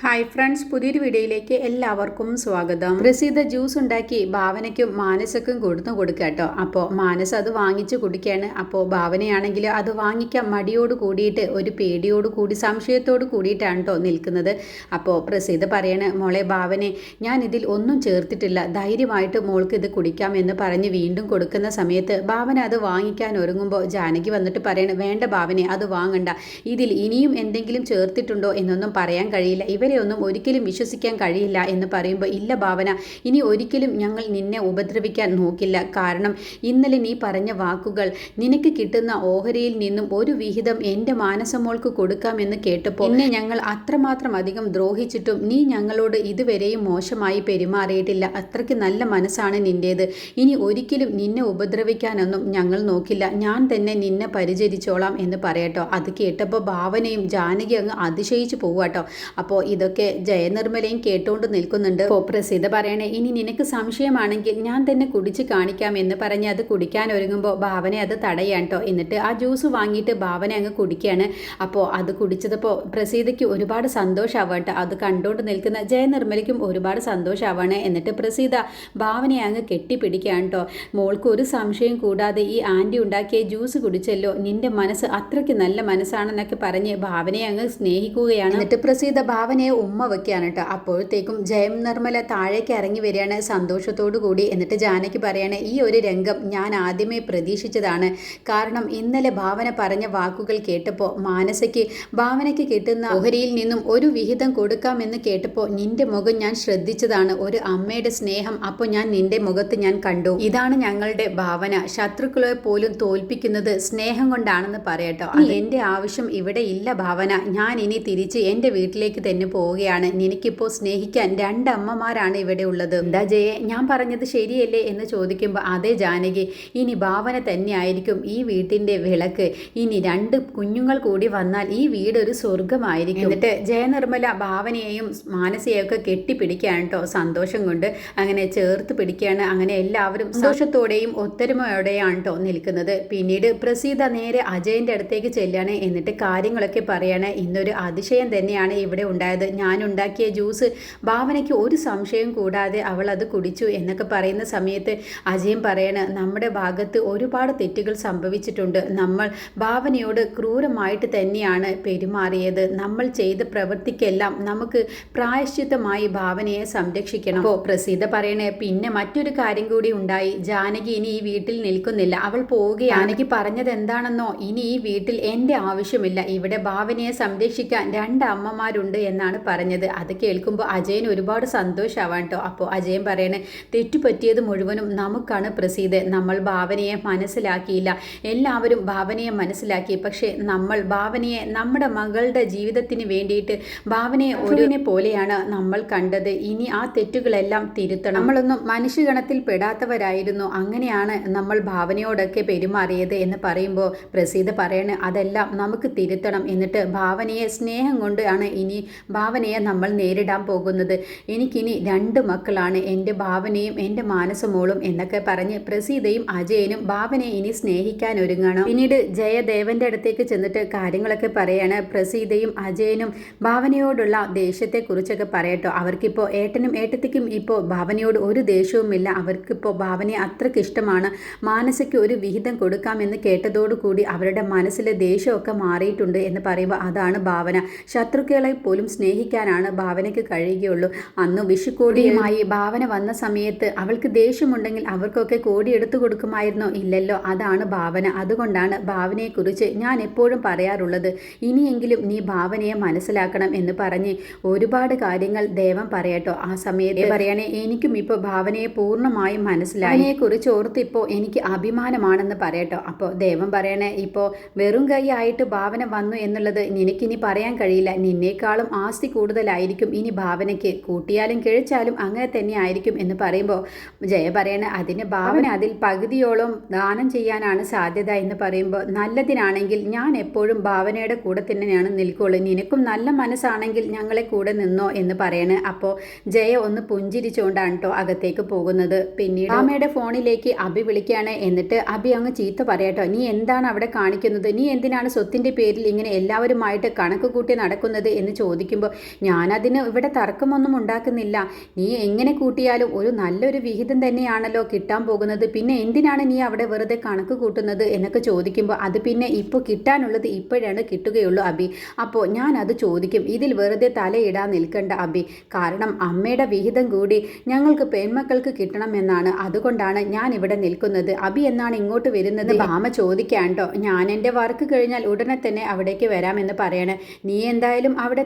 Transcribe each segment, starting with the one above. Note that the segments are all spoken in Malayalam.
ഹായ് ഫ്രണ്ട്സ് പുതിയൊരു വീഡിയോയിലേക്ക് എല്ലാവർക്കും സ്വാഗതം. പ്രസിദ്ധ ജ്യൂസ് ഉണ്ടാക്കി ഭാവനയ്ക്കും മാനസക്കും കൊടുത്തു കൊടുക്കുക കേട്ടോ. അപ്പോൾ മാനസ് അത് വാങ്ങിച്ച് കുടിക്കുകയാണ്. അപ്പോൾ ഭാവനയാണെങ്കിൽ അത് വാങ്ങിക്കാൻ മടിയോട് കൂടിയിട്ട് ഒരു പേടിയോട് കൂടി സംശയത്തോട് കൂടിയിട്ടാണ് കേട്ടോ നിൽക്കുന്നത്. അപ്പോൾ പ്രസിദ്ധ പറയണ മോളെ ഭാവനെ ഞാൻ ഇതിൽ ഒന്നും ചേർത്തിട്ടില്ല. ധൈര്യമായിട്ട് മോൾക്ക് ഇത് കുടിക്കാം എന്ന് പറഞ്ഞ് വീണ്ടും കൊടുക്കുന്ന സമയത്ത് ഭാവന അത് വാങ്ങിക്കാൻ ഒരുങ്ങുമ്പോൾ ജാനകി വന്നിട്ട് പറയണ വേണ്ട ഭാവനെ അത് വാങ്ങണ്ട. ഇതിൽ ഇനിയും എന്തെങ്കിലും ചേർത്തിട്ടുണ്ടോ എന്നൊന്നും പറയാൻ കഴിയില്ല. ഇവരെ ഒന്നും ഒരിക്കലും വിശ്വസിക്കാൻ കഴിയില്ല എന്ന് പറയുമ്പോൾ ഇല്ല ഭാവന ഇനി ഒരിക്കലും ഞങ്ങൾ നിന്നെ ഉപദ്രവിക്കാൻ നോക്കില്ല. കാരണം ഇന്നലെ നീ പറഞ്ഞ വാക്കുകൾ നിനക്ക് കിട്ടുന്ന ഓഹരിയിൽ നിന്നും ഒരു വിഹിതം എന്റെ മാനസമോൾക്ക് കൊടുക്കാമെന്ന് കേട്ടപ്പോൾ എന്നെ ഞങ്ങൾ അത്രമാത്രം അധികം ദ്രോഹിച്ചിട്ടും നീ ഞങ്ങളോട് ഇതുവരെയും മോശമായി പെരുമാറിയിട്ടില്ല. അത്രയ്ക്ക് നല്ല മനസ്സാണ് നിന്റേത് ഇനി ഒരിക്കലും നിന്നെ ഉപദ്രവിക്കാനൊന്നും ഞങ്ങൾ നോക്കില്ല. ഞാൻ തന്നെ നിന്നെ പരിചരിച്ചോളാം എന്ന് പറയട്ടോ. അത് കേട്ടപ്പോൾ ഭാവനയും ജാനകി അങ്ങ് അതിശയിച്ചു പോവാട്ടോ അപ്പോൾ ഇതൊക്കെ ജയനിർമ്മലയും കേട്ടുകൊണ്ട് നിൽക്കുന്നുണ്ട്. അപ്പോൾ പ്രസിദ്ധ പറയണേ ഇനി നിനക്ക് സംശയമാണെങ്കിൽ ഞാൻ തന്നെ കുടിച്ച് കാണിക്കാം എന്ന് പറഞ്ഞ് അത് കുടിക്കാൻ ഒരുങ്ങുമ്പോൾ ഭാവന അത് തടയാൻ കേട്ടോ എന്നിട്ട് ആ ജ്യൂസ് വാങ്ങിയിട്ട് ഭാവന അങ്ങ് കുടിക്കുകയാണ് അപ്പോൾ അത് കുടിച്ചതപ്പോൾ പ്രസീതയ്ക്ക് ഒരുപാട് സന്തോഷമാവട്ടെ അത് കണ്ടുകൊണ്ട് നിൽക്കുന്ന ജയനിർമ്മലയ്ക്കും ഒരുപാട് സന്തോഷമാവാണ് എന്നിട്ട് പ്രസീത ഭാവനയെ അങ്ങ് കെട്ടിപ്പിടിക്കുകയാണ് കേട്ടോ മോൾക്ക് ഒരു സംശയം കൂടാതെ ഈ ആന്റി ഉണ്ടാക്കിയ ജ്യൂസ് കുടിച്ചല്ലോ. നിന്റെ മനസ്സ് അത്രയ്ക്ക് നല്ല മനസ്സാണെന്നൊക്കെ പറഞ്ഞ് ഭാവനയെ അങ്ങ് സ്നേഹിക്കുകയാണ്. എന്നിട്ട് പ്രസീത ഭാവനയെ ഉമ്മ വെക്കുകയാണ് കേട്ടോ അപ്പോഴത്തേക്കും ജയം നിർമ്മല താഴേക്ക് ഇറങ്ങി വരികയാണ്. സന്തോഷത്തോടു കൂടി എന്നിട്ട് ജാനകി പറയാണ് ഈ ഒരു രംഗം ഞാൻ ആദ്യമേ പ്രതീക്ഷിച്ചതാണ്. കാരണം ഇന്നലെ ഭാവന പറഞ്ഞ വാക്കുകൾ കേട്ടപ്പോൾ മാനസയ്ക്ക് ഭാവനയ്ക്ക് കിട്ടുന്ന ഓഹരിയിൽ നിന്നും ഒരു വിഹിതം കൊടുക്കാമെന്ന് കേട്ടപ്പോൾ നിന്റെ മുഖം ഞാൻ ശ്രദ്ധിച്ചതാണ്. ഒരു അമ്മയുടെ സ്നേഹം അപ്പോൾ ഞാൻ നിന്റെ മുഖത്ത് ഞാൻ കണ്ടു. ഇതാണ് ഞങ്ങളുടെ ഭാവന. ശത്രുക്കളെ പോലും തോൽപ്പിക്കുന്നത് സ്നേഹം കൊണ്ടാണെന്ന് പറയട്ടോ അത് എന്റെ ആവശ്യം ഇവിടെ ഇല്ല ഭാവന. ഞാൻ ഇനി തിരിച്ച് എന്റെ വീട്ടിലേക്ക് തന്നെ പോവുകയാണ്. എനിക്കിപ്പോൾ സ്നേഹിക്കാൻ രണ്ടമ്മമാരാണ് ഇവിടെ ഉള്ളത്. എന്താ ജയെ ഞാൻ പറഞ്ഞത് ശരിയല്ലേ എന്ന് ചോദിക്കുമ്പോൾ അതേ ജാനകി ഇനി ഭാവന തന്നെയായിരിക്കും ഈ വീട്ടിന്റെ വിളക്ക്. ഇനി രണ്ട് കുഞ്ഞുങ്ങൾ കൂടി വന്നാൽ ഈ വീട് ഒരു സ്വർഗമായിരിക്കും എന്നിട്ട് ജയനിർമ്മല ഭാവനയെയും മാനസിയെയും ഒക്കെ കെട്ടിപ്പിടിക്കുകയാണ് കേട്ടോ സന്തോഷം കൊണ്ട്. അങ്ങനെ ചേർത്ത് പിടിക്കുകയാണ്. അങ്ങനെ എല്ലാവരും സന്തോഷത്തോടെയും ഒത്തൊരുമയോടെയാണ് കേട്ടോ നിൽക്കുന്നത്. പിന്നീട് പ്രസീത നേരെ അജയന്റെ അടുത്തേക്ക് ചെല്ലുകയാണ് എന്നിട്ട് കാര്യങ്ങളൊക്കെ പറയാണ്. ഇന്നൊരു അതിശയം തന്നെയാണ് ഇവിടെ ഉണ്ടായത്. ഞാൻ ഉണ്ടാക്കിയ ജ്യൂസ്. ഭാവനയ്ക്ക് ഒരു സംശയം കൂടാതെ അവൾ അത് കുടിച്ചു. എന്നൊക്കെ പറയുന്ന സമയത്ത് അജയൻ പറയണ നമ്മുടെ ഭാഗത്ത് ഒരുപാട് തെറ്റുകൾ സംഭവിച്ചിട്ടുണ്ട്. നമ്മൾ ഭാവനയോട് ക്രൂരമായിട്ട് തന്നെയാണ് പെരുമാറിയത്. നമ്മൾ ചെയ്ത പ്രവൃത്തിക്കെല്ലാം നമുക്ക് പ്രായശ്ചിത്തമായി ഭാവനയെ സംരക്ഷിക്കണം. അപ്പോൾ പ്രസീത പറയണേ പിന്നെ മറ്റൊരു കാര്യം കൂടി ഉണ്ടായി. ജാനകി ഇനി ഈ വീട്ടിൽ നിൽക്കുന്നില്ല. അവൾ പോവുകയാണ്. ജാനകി പറഞ്ഞത് എന്താണെന്നോ ഇനി ഈ വീട്ടിൽ എന്റെ ആവശ്യമില്ല. ഇവിടെ ഭാവനയെ സംരക്ഷിക്കാൻ രണ്ട് അമ്മമാരുണ്ട് എന്നാണ് പറഞ്ഞത്. അത് കേൾക്കുമ്പോൾ അജയൻ ഒരുപാട് സന്തോഷമാവാൻ കേട്ടോ അപ്പോൾ അജയൻ പറയണേ തെറ്റുപറ്റിയത് മുഴുവനും നമുക്കാണ് പ്രസീത്. നമ്മൾ ഭാവനയെ മനസ്സിലാക്കിയില്ല. എല്ലാവരും ഭാവനയെ മനസ്സിലാക്കി. പക്ഷേ നമ്മൾ ഭാവനയെ നമ്മുടെ മകളുടെ ജീവിതത്തിന് വേണ്ടിയിട്ട് ഭാവനയെ ഒരുവിനെ പോലെയാണ് നമ്മൾ കണ്ടത്. ഇനി ആ തെറ്റുകളെല്ലാം തിരുത്തണം. നമ്മളൊന്നും മനുഷ്യഗണത്തിൽ പെടാത്തവരായിരുന്നു. അങ്ങനെയാണ് നമ്മൾ ഭാവനയോടൊക്കെ പെരുമാറിയത് എന്ന് പറയുമ്പോൾ പ്രസീത പറയണ അതെല്ലാം നമുക്ക് തിരുത്തണം. എന്നിട്ട് ഭാവനയെ സ്നേഹം കൊണ്ടാണ് ഇനി ഭാവനയെ നമ്മൾ നേരിടാൻ പോകുന്നത്. എനിക്കിനി രണ്ട് മക്കളാണ്. എന്റെ ഭാവനയും എന്റെ മാനസമോളും എന്നൊക്കെ പറഞ്ഞ് പ്രസീതയും അജയനും ഭാവനയെ ഇനി സ്നേഹിക്കാൻ ഒരുങ്ങണം. പിന്നീട് ജയദേവന്റെ അടുത്തേക്ക് ചെന്നിട്ട് കാര്യങ്ങളൊക്കെ പറയാണ് പ്രസീതയും അജയനും. ഭാവനയോടുള്ള ദേഷ്യത്തെക്കുറിച്ചൊക്കെ പറയട്ടോ. അവർക്കിപ്പോൾ ഏട്ടനും ഏട്ടത്തിക്കും ഇപ്പോൾ ഭാവനയോട് ഒരു ദേഷ്യവുമില്ല. അവർക്കിപ്പോൾ ഭാവനയെ അത്രയ്ക്ക് ഇഷ്ടമാണ്. മാനസയ്ക്ക് ഒരു വിഹിതം കൊടുക്കാമെന്ന് കേട്ടതോടുകൂടി അവരുടെ മനസ്സിലെ ദേഷ്യമൊക്കെ മാറിയിട്ടുണ്ട് എന്ന് പറയുമ്പോൾ അതാണ് ഭാവന. ശത്രുക്കളെ പോലും സ്നേഹിക്കാനാണ് ഭാവനയ്ക്ക് കഴിയുകയുള്ളൂ. അന്ന് വിഷുക്കോടിയുമായി ഭാവന വന്ന സമയത്ത് അവൾക്ക് ദേഷ്യമുണ്ടെങ്കിൽ അവർക്കൊക്കെ കോടി എടുത്തു കൊടുക്കുമായിരുന്നോ? ഇല്ലല്ലോ. അതാണ് ഭാവന. അതുകൊണ്ടാണ് ഭാവനയെക്കുറിച്ച് ഞാൻ എപ്പോഴും പറയാറുള്ളത്. ഇനിയെങ്കിലും നീ ഭാവനയെ മനസ്സിലാക്കണം എന്ന് പറഞ്ഞ് ഒരുപാട് കാര്യങ്ങൾ ദേവം പറയട്ടോ. ആ സമയത്ത് പറയണേ എനിക്കും ഇപ്പോൾ ഭാവനയെ പൂർണമായും മനസ്സിലായി. കുറിച്ച് ഓർത്ത് ഇപ്പോൾ എനിക്ക് അഭിമാനമാണെന്ന് പറയട്ടോ. അപ്പോൾ ദേവം പറയണേ ഇപ്പോൾ വെറും കൈ ആയിട്ട് ഭാവന വന്നു എന്നുള്ളത് നിനക്കിനി പറയാൻ കഴിയില്ല. നിന്നേക്കാളും ആസ്തി കൂടുതലായിരിക്കും. ഇനി ഭാവനയ്ക്ക് കൂട്ടിയാലും കിഴിച്ചാലും അങ്ങനെ തന്നെ ആയിരിക്കും എന്ന് പറയുമ്പോൾ ജയ പറയണ അതിന് ഭാവന അതിൽ പകുതിയോളം ദാനം ചെയ്യാനാണ് സാധ്യത എന്ന് പറയുമ്പോൾ നല്ലതിനാണെങ്കിൽ ഞാൻ എപ്പോഴും ഭാവനയുടെ കൂടെ തന്നെയാണ് നിൽക്കുള്ളൂ. നിനക്കും നല്ല മനസ്സാണെങ്കിൽ ഞങ്ങളെ കൂടെ നിന്നോ എന്ന് പറയണ്. അപ്പോൾ ജയ ഒന്ന് പുഞ്ചിരിച്ചുകൊണ്ടാണ് കേട്ടോ അകത്തേക്ക് പോകുന്നത്. പിന്നീട് അമ്മയുടെ ഫോണിലേക്ക് അഭി വിളിക്കുകയാണ്. എന്നിട്ട് അഭി അങ്ങ് ചീത്ത പറയട്ടോ നീ എന്താണ് അവിടെ കാണിക്കുന്നത്? നീ എന്തിനാണ് സ്വത്തിന്റെ പേരിൽ ഇങ്ങനെ എല്ലാവരുമായിട്ട് കണക്ക് കൂട്ടി നടക്കുന്നത്? എന്ന് ചോദിക്കുമ്പോൾ പറയുമ്പോൾ ഞാനതിന് ഇവിടെ തർക്കമൊന്നും ഉണ്ടാക്കുന്നില്ല. നീ എങ്ങനെ കൂട്ടിയാലും ഒരു നല്ലൊരു വിഹിതം തന്നെയാണല്ലോ കിട്ടാൻ പോകുന്നത്. പിന്നെ എന്തിനാണ് നീ അവിടെ വെറുതെ കണക്ക് കൂട്ടുന്നത് എന്നൊക്കെ ചോദിക്കുമ്പോൾ അത് പിന്നെ ഇപ്പോൾ കിട്ടാനുള്ളത് ഇപ്പോഴാണ് കിട്ടുകയുള്ളൂ അബി. അപ്പോൾ ഞാൻ അത് ചോദിക്കും. ഇതിൽ വെറുതെ തലയിടാൻ നിൽക്കണ്ട അബി. കാരണം അമ്മയുടെ വിഹിതം കൂടി ഞങ്ങൾക്ക് പെൺമക്കൾക്ക് കിട്ടണമെന്നാണ് അതുകൊണ്ടാണ് ഞാൻ ഇവിടെ നിൽക്കുന്നത്. അബി എന്നാണ് ഇങ്ങോട്ട് വരുന്നത്? ഭാമ ചോദിക്കാണ്ടോ? ഞാൻ എന്റെ വർക്ക് കഴിഞ്ഞാൽ ഉടനെ തന്നെ അവിടേക്ക് വരാമെന്ന് പറയണേ. നീ എന്തായാലും അവിടെ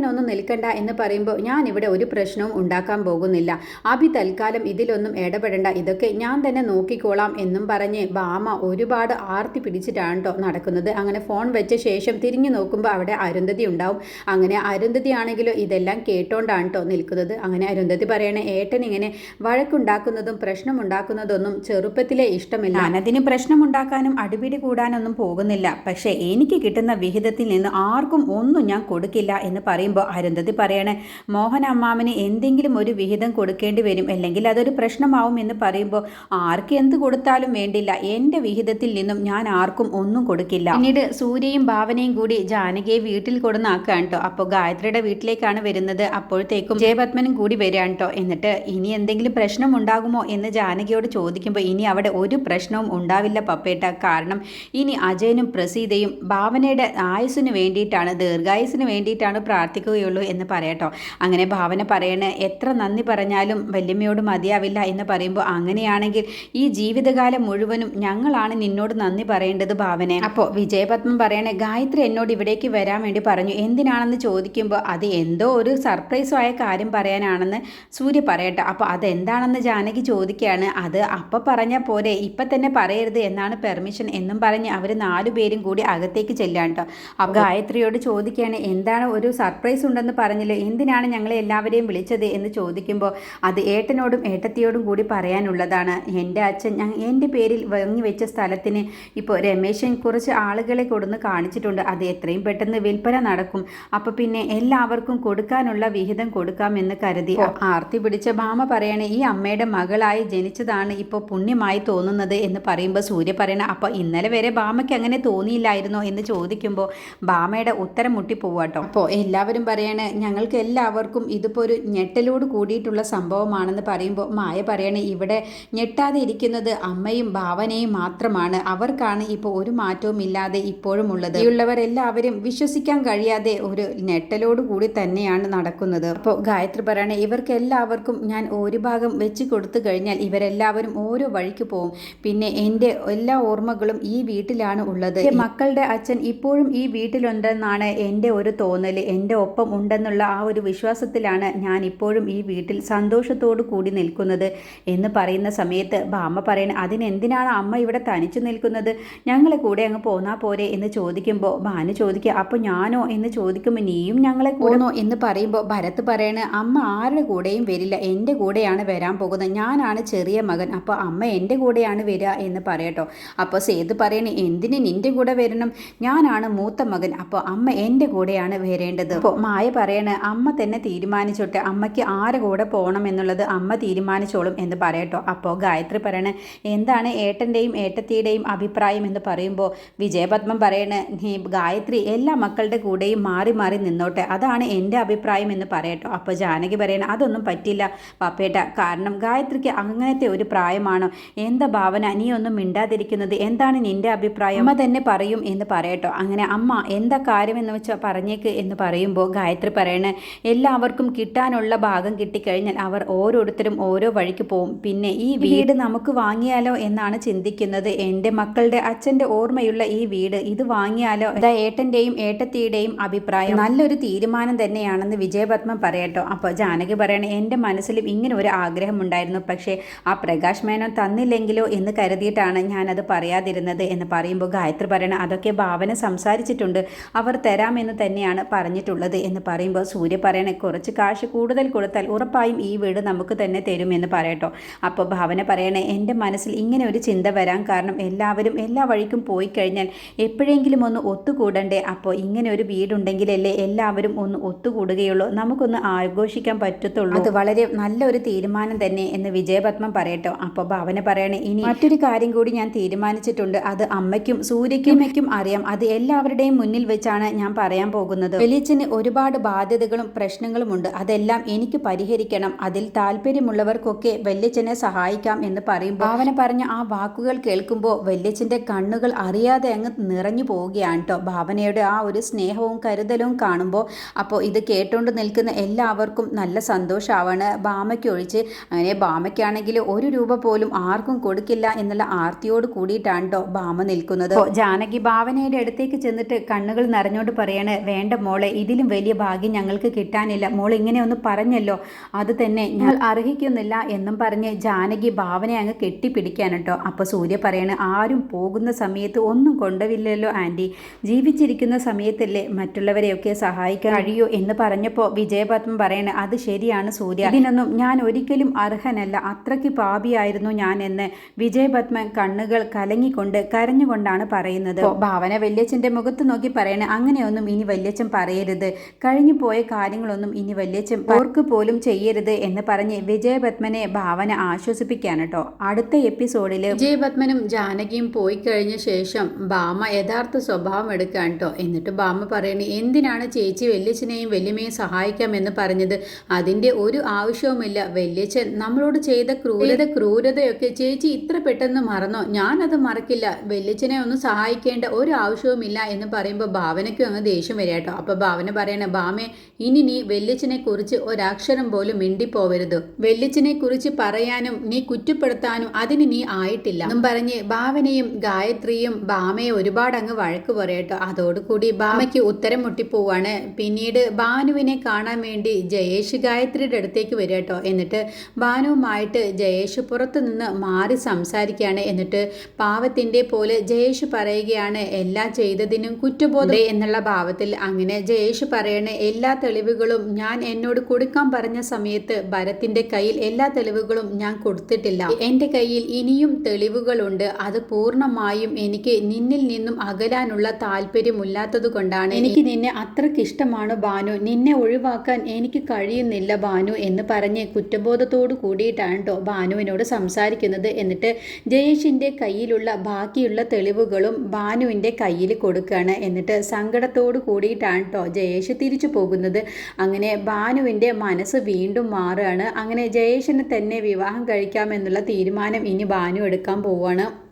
തർക്കത്തിനൊന്നും നിൽക്കണ്ട എന്ന് പറയുമ്പോൾ ഞാൻ ഇവിടെ ഒരു പ്രശ്നവും ഉണ്ടാക്കാൻ പോകുന്നില്ല. അഭി തൽക്കാലം ഇതിലൊന്നും ഇടപെടണ്ട. ഇതൊക്കെ ഞാൻ തന്നെ നോക്കിക്കോളാം എന്നും പറഞ്ഞ് ബാമ ഒരുപാട് ആർത്തി പിടിച്ചിട്ടാണ് കേട്ടോ നടക്കുന്നത്. അങ്ങനെ ഫോൺ വെച്ച ശേഷം തിരിഞ്ഞു നോക്കുമ്പോൾ അവിടെ അരുന്ധതി ഉണ്ടാവും. അങ്ങനെ അരുന്ധതി ആണെങ്കിലോ ഇതെല്ലാം കേട്ടോണ്ടാണ് കേട്ടോ നിൽക്കുന്നത്. അങ്ങനെ അരുന്ധതി പറയണേ ഏട്ടൻ ഇങ്ങനെ വഴക്കുണ്ടാക്കുന്നതും പ്രശ്നമുണ്ടാക്കുന്നതൊന്നും ചെറുപ്പത്തിലെ ഇഷ്ടമില്ല. ഞാനതിന് പ്രശ്നമുണ്ടാക്കാനും അടിപിടി കൂടാനൊന്നും പോകുന്നില്ല. പക്ഷേ എനിക്ക് കിട്ടുന്ന വിഹിതത്തിൽ നിന്ന് ആർക്കും ഒന്നും ഞാൻ കൊടുക്കില്ല എന്ന് പറയുമ്പോൾ അരുന്ധതി പറയണേ മോഹൻ അമ്മാമന് എന്തെങ്കിലും ഒരു വിഹിതം കൊടുക്കേണ്ടി വരും അല്ലെങ്കിൽ അതൊരു പ്രശ്നമാവും എന്ന് പറയുമ്പോൾ ആർക്ക് എന്ത് കൊടുത്താലും വേണ്ടില്ല. എന്റെ വിഹിതത്തിൽ നിന്നും ഞാൻ ആർക്കും ഒന്നും കൊടുക്കില്ല. പിന്നീട് സൂര്യയും ഭാവനയും കൂടി ജാനകിയെ വീട്ടിൽ കൊടുന്നാക്കുകയാണ് കേട്ടോ അപ്പോൾ ഗായത്രിയുടെ വീട്ടിലേക്കാണ് വരുന്നത്. അപ്പോഴത്തേക്കും ജയപത്മനും കൂടി വരികയാണ് കേട്ടോ എന്നിട്ട് ഇനി എന്തെങ്കിലും പ്രശ്നം ഉണ്ടാകുമോ എന്ന് ജാനകിയോട് ചോദിക്കുമ്പോൾ ഇനി അവിടെ ഒരു പ്രശ്നവും ഉണ്ടാവില്ല പപ്പേട്ട. കാരണം ഇനി അജയനും പ്രസീതയും ഭാവനയുടെ ആയുസ്സിന് വേണ്ടിയിട്ടാണ് ദീർഘായുസിന് വേണ്ടിയിട്ടാണ് പ്രാർത്ഥിക്കുകയുള്ളൂ എന്ന് പറയട്ടോ. അങ്ങനെ ഭാവന പറയണ എത്ര നന്ദി പറഞ്ഞാലും വല്യമ്മയോട് മതിയാവില്ല എന്ന് പറയുമ്പോൾ അങ്ങനെയാണെങ്കിൽ ഈ ജീവിതകാലം മുഴുവനും ഞങ്ങളാണ് നിന്നോട് നന്ദി പറയേണ്ടത് ഭാവനെ. അപ്പോൾ വിജയപത്മം പറയണേ ഗായത്രി എന്നോട് ഇവിടേക്ക് വരാൻ വേണ്ടി പറഞ്ഞു. എന്തിനാണെന്ന് ചോദിക്കുമ്പോൾ അത് എന്തോ ഒരു സർപ്രൈസായ കാര്യം പറയാനാണെന്ന് സൂര്യ പറയട്ടെ. അപ്പോൾ അതെന്താണെന്ന് ജാനകി ചോദിക്കുകയാണ് അത് അപ്പം പറഞ്ഞാൽ പോരെ ഇപ്പം തന്നെ പറയരുത് എന്നാണ് പെർമിഷൻ എന്നും പറഞ്ഞ് അവർ നാലുപേരും കൂടി അകത്തേക്ക് ചെല്ലാൻ കേട്ടോ അപ്പോൾ ഗായത്രിയോട് ചോദിക്കുകയാണ് എന്താണ് ഒരു സർപ്രൈസ് ഉണ്ടെന്ന് പറഞ്ഞില്ല? എന്തിനാണ് ഞങ്ങളെ എല്ലാവരെയും വിളിച്ചത് എന്ന് ചോദിക്കുമ്പോൾ അത് ഏട്ടനോടും ഏട്ടത്തിയോടും കൂടി പറയാനുള്ളതാണ്. എന്റെ അച്ഛൻ ഞാൻ എന്റെ പേരിൽ വാങ്ങി വെച്ച സ്ഥലത്തിന് ഇപ്പോൾ രമേശൻ കുറച്ച് ആളുകളെ കൊടുന്ന് കാണിച്ചിട്ടുണ്ട്. അത് എത്രയും പെട്ടെന്ന് വിൽപ്പന നടക്കും. അപ്പോൾ പിന്നെ എല്ലാവർക്കും കൊടുക്കാനുള്ള വിഹിതം കൊടുക്കാമെന്ന് കരുതി. ആർത്തി പിടിച്ച ഭാമ പറയണേ ഈ അമ്മയുടെ മകളായി ജനിച്ചതാണ് ഇപ്പോൾ പുണ്യമായി തോന്നുന്നത് എന്ന് പറയുമ്പോൾ സൂര്യ പറയണ അപ്പോൾ ഇന്നലെ വരെ ഭാമയ്ക്ക് അങ്ങനെ തോന്നിയില്ലായിരുന്നോ? എന്ന് ചോദിക്കുമ്പോൾ ഭാമയുടെ ഉത്തരം മുട്ടിപ്പോവാട്ടോ. അപ്പോൾ എല്ലാവരും പറയണേ ഞങ്ങൾക്ക് എല്ലാവർക്കും ഇതിപ്പോൾ ഒരു ഞെട്ടലോട് കൂടിയിട്ടുള്ള സംഭവമാണെന്ന് പറയുമ്പോൾ മായ പറയണേ ഇവിടെ ഞെട്ടാതെ ഇരിക്കുന്നത് അമ്മയും ഭാവനയും മാത്രമാണ്. അവർക്കാണ് ഇപ്പോൾ ഒരു മാറ്റവും ഇല്ലാതെ ഇപ്പോഴും ഉള്ളത്. ഉള്ളവരെല്ലാവരും വിശ്വസിക്കാൻ കഴിയാതെ ഒരു ഞെട്ടലോട് കൂടി തന്നെയാണ് നടക്കുന്നത്. അപ്പോൾ ഗായത്രി പറയണേ ഇവർക്ക് എല്ലാവർക്കും ഞാൻ ഒരു ഭാഗം വെച്ച് കൊടുത്തു കഴിഞ്ഞാൽ ഇവരെല്ലാവരും ഓരോ വഴിക്ക് പോകും പിന്നെ എന്റെ എല്ലാ ഓർമ്മകളും ഈ വീട്ടിലാണ് ഉള്ളത്. മക്കളുടെ അച്ഛൻ ഇപ്പോഴും ഈ വീട്ടിലുണ്ടെന്നാണ് എന്റെ ഒരു തോന്നൽ എന്റെ ഒപ്പം ഉണ്ടെന്നുള്ള ആ ഒരു വിശ്വാസത്തിലാണ് ഞാൻ ഇപ്പോഴും ഈ വീട്ടിൽ സന്തോഷത്തോടു കൂടി നിൽക്കുന്നത്. എന്ന് പറയുന്ന സമയത്ത് ബാമ്മ പറയണ അതിനെന്തിനാണ് അമ്മ ഇവിടെ തനിച്ചു നിൽക്കുന്നത്? ഞങ്ങളെ കൂടെ അങ്ങ് പോന്നാ പോരെ? എന്ന് ചോദിക്കുമ്പോൾ ഭാനു ചോദിക്കുക അപ്പോൾ ഞാനോ? എന്ന് ചോദിക്കുമ്പോൾ നീയും ഞങ്ങളെ കൂടണോ എന്ന് പറയുമ്പോൾ ഭരത് പറയണ അമ്മ ആരുടെ കൂടെയും വരില്ല. എന്റെ കൂടെയാണ് വരാൻ പോകുന്നത്. ഞാനാണ് ചെറിയ മകൻ. അപ്പോൾ അമ്മ എന്റെ കൂടെയാണ് വരിക എന്ന് പറയട്ടോ. അപ്പോൾ സേതു പറയണേ എന്തിന് നിന്റെ കൂടെ വരണം? ഞാനാണ് മൂത്ത മകൻ. അപ്പോൾ അമ്മ എന്റെ കൂടെയാണ് വരേണ്ടത്. അപ്പോൾ മായ പറയണ അമ്മ തന്നെ തീരുമാനിച്ചോട്ടെ. അമ്മയ്ക്ക് ആരെ കൂടെ പോകണം എന്നുള്ളത് അമ്മ തീരുമാനിച്ചോളും എന്ന് പറയട്ടോ. അപ്പോൾ ഗായത്രി പറയണേ എന്താണ് ഏട്ടന്റെയും ഏട്ടത്തിയുടെയും അഭിപ്രായം എന്ന് പറയുമ്പോൾ വിജയപത്മം പറയണേ "നീ ഗായത്രി എല്ലാ മക്കളുടെ കൂടെയും മാറി മാറി നിന്നോട്ടെ. അതാണ് എന്റെ അഭിപ്രായം എന്ന് പറയട്ടോ. അപ്പോൾ ജാനകി പറയണ അതൊന്നും പറ്റില്ല പപ്പേട്ട. കാരണം ഗായത്രിക്ക് അങ്ങനത്തെ ഒരു പ്രായമാണോ? എന്താ ഭാവന? നീ ഒന്നും മിണ്ടാതിരിക്കുന്നത് എന്താണ് നിന്റെ അഭിപ്രായം? അമ്മ തന്നെ പറയും എന്ന് പറയട്ടോ. അങ്ങനെ അമ്മ എന്താ കാര്യമെന്ന് വെച്ചാൽ പറഞ്ഞേക്ക് എന്ന് പറയുമ്പോൾ ഗായത്രി പറയണേ എല്ലാവർക്കും കിട്ടാനുള്ള ഭാഗം കിട്ടിക്കഴിഞ്ഞാൽ അവർ ഓരോരുത്തരും ഓരോ വഴിക്ക് പോകും. പിന്നെ ഈ വീട് നമുക്ക് വാങ്ങിയാലോ എന്നാണ് ചിന്തിക്കുന്നത്. എന്റെ മക്കളുടെ അച്ഛന്റെ ഓർമ്മയുള്ള ഈ വീട് ഇത് വാങ്ങിയാലോ? ഇതാ ഏട്ടന്റെയും ഏട്ടത്തിയുടെയും അഭിപ്രായം. നല്ലൊരു തീരുമാനം തന്നെയാണെന്ന് വിജയപത്മം പറയട്ടോ. അപ്പോൾ ജാനകി പറയണേ എന്റെ മനസ്സിലും ഇങ്ങനെ ഒരു ആഗ്രഹം ഉണ്ടായിരുന്നു. പക്ഷേ ആ പ്രകാശ് മേനോൻ തന്നില്ലെങ്കിലോ എന്ന് കരുതിയിട്ടാണ് ഞാനത് പറയാതിരുന്നത് എന്ന് പറയുമ്പോൾ ഗായത്രി പറയണ അതൊക്കെ ഭാവന സംസാരിച്ചിട്ടുണ്ട്. അവർ തരാമെന്ന് തന്നെയാണ് പറഞ്ഞിട്ടുള്ളത്. എന്ന് പറയുമ്പോൾ സൂര്യ പറയണേ കുറച്ച് കാശ് കൂടുതൽ കൊടുത്താൽ ഉറപ്പായും ഈ വീട് നമുക്ക് തന്നെ തരുമെന്ന് പറയട്ടോ. അപ്പോൾ ഭാവന പറയണേ എന്റെ മനസ്സിൽ ഇങ്ങനെ ഒരു ചിന്ത വരാൻ കാരണം എല്ലാവരും എല്ലാ വഴിക്കും പോയി കഴിഞ്ഞാൽ എപ്പോഴെങ്കിലും ഒന്ന് ഒത്തുകൂടണ്ടേ? അപ്പോൾ ഇങ്ങനെ ഒരു വീടുണ്ടെങ്കിലല്ലേ എല്ലാവരും ഒന്ന് ഒത്തുകൂടുകയുള്ളൂ. നമുക്കൊന്ന് ആഘോഷിക്കാൻ പറ്റത്തുള്ളൂ. അത് വളരെ നല്ലൊരു തീരുമാനം തന്നെ എന്ന് വിജയപത്മം പറയട്ടോ. അപ്പോൾ ഭാവന പറയണേ ഇനി മറ്റൊരു കാര്യം കൂടി ഞാൻ തീരുമാനിച്ചിട്ടുണ്ട്. അത് അമ്മയ്ക്കും സൂര്യക്കും അമ്മയ്ക്കും അറിയാം. അത് എല്ലാവരുടെയും മുന്നിൽ വെച്ചാണ് ഞാൻ പറയാൻ പോകുന്നത്. വലിയച്ഛന് ഒരുപാട് ബാധ്യതകളും പ്രശ്നങ്ങളുമുണ്ട്. അതെല്ലാം എനിക്ക് പരിഹരിക്കണം. അതിൽ താല്പര്യമുള്ളവർക്കൊക്കെ വല്യച്ഛനെ സഹായിക്കാം എന്ന് പറയുമ്പോൾ ഭാവന പറഞ്ഞ ആ വാക്കുകൾ കേൾക്കുമ്പോൾ വല്യച്ഛന്റെ കണ്ണുകൾ അറിയാതെ അങ്ങ് നിറഞ്ഞു പോവുകയാണ് കേട്ടോ ഭാവനയുടെ ആ ഒരു സ്നേഹവും കരുതലും കാണുമ്പോൾ അപ്പോൾ ഇത് കേട്ടുകൊണ്ട് നിൽക്കുന്ന എല്ലാവർക്കും നല്ല സന്തോഷമാവാണ് ബാമയ്ക്ക് ഒഴിച്ച് അങ്ങനെ ബാമയ്ക്കാണെങ്കിൽ ഒരു രൂപ പോലും ആർക്കും കൊടുക്കില്ല എന്നുള്ള ആർത്തിയോട് കൂടിയിട്ടാണ് കേട്ടോ ബാമ നിൽക്കുന്നത്. ജാനകി ഭാവനയുടെ അടുത്തേക്ക് ചെന്നിട്ട് കണ്ണുകൾ നിറഞ്ഞോണ്ട് പറയാണ് വേണ്ട മോളെ ഇതിലും വലിയ ഭാഗ്യം ഞങ്ങൾക്ക് കിട്ടാനില്ല. മോൾ ഇങ്ങനെ ഒന്ന് പറഞ്ഞല്ലോ. അത് തന്നെ ഞങ്ങൾ അർഹിക്കുന്നില്ല എന്നും പറഞ്ഞ് ജാനകി ഭാവനയെ അങ്ങ് കെട്ടിപ്പിടിക്കാൻ കേട്ടോ. അപ്പോൾ സൂര്യ പറയാണ് ആരും പോകുന്ന സമയത്ത് ഒന്നും കൊണ്ടുവില്ലല്ലോ ആന്റി. ജീവിച്ചിരിക്കുന്ന സമയത്തല്ലേ മറ്റുള്ളവരെയൊക്കെ സഹായിക്കാൻ കഴിയൂ എന്ന് പറഞ്ഞപ്പോൾ വിജയപത്മം പറയണേ അത് ശരിയാണ് സൂര്യ. ഇതിനൊന്നും ഞാൻ ഒരിക്കലും അർഹനല്ല. അത്രയ്ക്ക് പാപിയായിരുന്നു ഞാൻ എന്ന് വിജയപത്മൻ കണ്ണുകൾ കലങ്ങിക്കൊണ്ട് കരഞ്ഞുകൊണ്ടാണ് പറയുന്നത്. ഭാവന വല്യച്ഛന്റെ മുഖത്ത് നോക്കി പറയണേ അങ്ങനെയൊന്നും ഇനി വല്യച്ഛൻ പറയരുത്. കഴിഞ്ഞു പോയ കാര്യങ്ങളൊന്നും ഇനി വല്യച്ഛൻ ഓർക്ക് പോലും ചെയ്യരുത് എന്ന് പറഞ്ഞ് വിജയപത്മനെ ഭാവന ആശ്വസിപ്പിക്കാൻ കേട്ടോ അടുത്ത എപ്പിസോഡിൽ വിജയപത്മനും ജാനകിയും പോയി കഴിഞ്ഞ ശേഷം ഭാമ യഥാർത്ഥ സ്വഭാവം എടുക്കാൻ കേട്ടോ എന്നിട്ട് ഭാമ പറയണേ എന്തിനാണ് ചേച്ചി വല്യച്ഛനെയും വല്യമ്മയും സഹായിക്കാമെന്ന് പറഞ്ഞത്? അതിന്റെ ഒരു ആവശ്യവുമില്ല. വല്യച്ഛൻ നമ്മളോട് ചെയ്ത ക്രൂരത ക്രൂരതയൊക്കെ ചേച്ചി ഇത്ര പെട്ടെന്ന് മറന്നോ? ഞാനത് മറക്കില്ല. വല്യച്ഛനെ ഒന്നും സഹായിക്കേണ്ട ഒരു ആവശ്യവുമില്ല എന്ന് പറയുമ്പോൾ ഭാവനയ്ക്കും അങ്ങ് ദേഷ്യം വരിക കേട്ടോ അപ്പോൾ ഭാവന പറയണ ബാമേ ഇനി നീ വെല്ലിച്ചിനെ കുറിച്ച് ഒരക്ഷരം പോലും മിണ്ടിപ്പോവരുത്. വെല്ലിച്ചിനെ കുറിച്ച് പറയാനും നീ കുറ്റപ്പെടുത്താനും അതിന് നീ ആയിട്ടില്ല. എന്നും പറഞ്ഞ് ഭാവനയും ഗായത്രിയും ബാമയെ ഒരുപാട് അങ്ങ് വഴക്ക് പറയട്ടോ. അതോടുകൂടി ബാമയ്ക്ക് ഉത്തരം മുട്ടിപ്പോവാണ്. പിന്നീട് ഭാനുവിനെ കാണാൻ വേണ്ടി ജയേഷ് ഗായത്രിയുടെ അടുത്തേക്ക് വരിക കേട്ടോ എന്നിട്ട് ഭാനുവുമായിട്ട് ജയേഷ് പുറത്തു നിന്ന് മാറി സംസാരിക്കുകയാണ്. എന്നിട്ട് പാവത്തിന്റെ പോലെ ജയേഷ് പറയുകയാണ് എല്ലാം ചെയ്തതിനും കുറ്റബോധം എന്നുള്ള ഭാവത്തിൽ അങ്ങനെ ജയേഷ് പറയണ എല്ലാ തെളിവുകളും ഞാൻ എന്നോട് കൊടുക്കാൻ പറഞ്ഞ സമയത്ത് ഭരത്തിന്റെ കയ്യിൽ എല്ലാ തെളിവുകളും ഞാൻ കൊടുത്തിട്ടില്ല. എന്റെ കയ്യിൽ ഇനിയും തെളിവുകളുണ്ട്. അത് പൂർണമായും എനിക്ക് നിന്നിൽ നിന്നും അകലാനുള്ള താല്പര്യമില്ലാത്തത് കൊണ്ടാണ്. എനിക്ക് നിന്നെ അത്രയ്ക്ക് ഇഷ്ടമാണ് ബാനു നിന്നെ ഒഴിവാക്കാൻ എനിക്ക് കഴിയുന്നില്ല ബാനു എന്ന് പറഞ്ഞ് കുറ്റബോധത്തോടു കൂടിയിട്ടാണ് കേട്ടോ ബാനുവിനോട് സംസാരിക്കുന്നത്. എന്നിട്ട് ജയേഷിന്റെ കയ്യിലുള്ള ബാക്കിയുള്ള തെളിവുകളും ബാനുവിന്റെ കയ്യിൽ കൊടുക്കുകയാണ് എന്നിട്ട് സങ്കടത്തോടു കൂടിയിട്ടാണ് കേട്ടോ ജയേഷ് തിരിച്ചു പോകുന്നത്. അങ്ങനെ ഭാനുവിന്റെ മനസ്സ് വീണ്ടും മാറുകയാണ്. അങ്ങനെ ജയേഷിനെ തന്നെ വിവാഹം കഴിക്കാമെന്നുള്ള തീരുമാനം ഇനി ഭാനു എടുക്കാൻ പോവുകയാണ്.